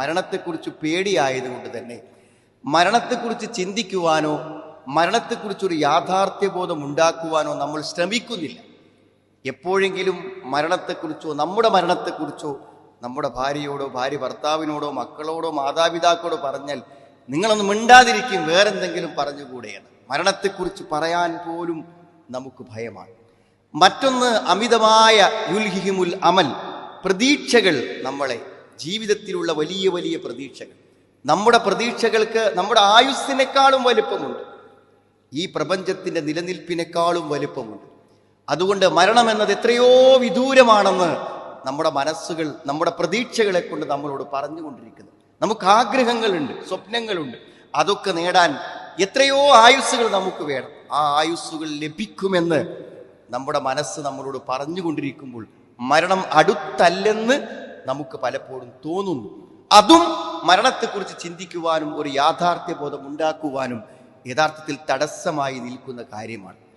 മരണത്തെക്കുറിച്ച് പേടിയായതുകൊണ്ട് തന്നെ മരണത്തെക്കുറിച്ച് ചിന്തിക്കുവാനോ മരണത്തെക്കുറിച്ചൊരു യാഥാർത്ഥ്യബോധം ഉണ്ടാക്കുവാനോ നമ്മൾ ശ്രമിക്കുന്നില്ല. എപ്പോഴെങ്കിലും മരണത്തെക്കുറിച്ചോ നമ്മുടെ മരണത്തെക്കുറിച്ചോ നമ്മുടെ ഭാര്യയോടോ ഭാര്യ ഭർത്താവിനോടോ മക്കളോടോ മാതാപിതാക്കളോടോ പറഞ്ഞാൽ നിങ്ങളൊന്നും മിണ്ടാതിരിക്കും വേറെന്തെങ്കിലും പറഞ്ഞുകൂടെയാണ്. മരണത്തെക്കുറിച്ച് പറയാൻ പോലും നമുക്ക് ഭയമാണ്. മറ്റൊന്ന് അമിതമായ യുൽഹിഹിമുൽ അമൽ പ്രതീക്ഷകൾ നമ്മളെ ജീവിതത്തിലുള്ള വലിയ വലിയ പ്രതീക്ഷകൾ. നമ്മുടെ പ്രതീക്ഷകൾക്ക് നമ്മുടെ ആയുസ്സിനേക്കാളും വലിപ്പമുണ്ട്. ഈ പ്രപഞ്ചത്തിന്റെ നിലനിൽപ്പിനേക്കാളും വലിപ്പമുണ്ട്. അതുകൊണ്ട് മരണം എന്നത് എത്രയോ വിദൂരമാണെന്ന് നമ്മുടെ മനസ്സുകൾ നമ്മുടെ പ്രതീക്ഷകളെ കൊണ്ട് നമ്മളോട് പറഞ്ഞുകൊണ്ടിരിക്കുന്നു. നമുക്ക് ആഗ്രഹങ്ങളുണ്ട് സ്വപ്നങ്ങളുണ്ട്. അതൊക്കെ നേടാൻ എത്രയോ ആയുസ്സുകൾ നമുക്ക് വേണം. ആ ആയുസ്സുകൾ ലഭിക്കുമെന്ന് നമ്മുടെ മനസ്സ് നമ്മളോട് പറഞ്ഞുകൊണ്ടിരിക്കുമ്പോൾ മരണം അടുത്തല്ലെന്ന് നമുക്ക് പലപ്പോഴും തോന്നുന്നു. അതും മരണത്തെക്കുറിച്ച് ചിന്തിക്കുവാനും ഒരു യാഥാർത്ഥ്യബോധം ഉണ്ടാക്കുവാനും യഥാർത്ഥത്തിൽ തടസ്സമായി നിൽക്കുന്ന കാര്യമാണ്.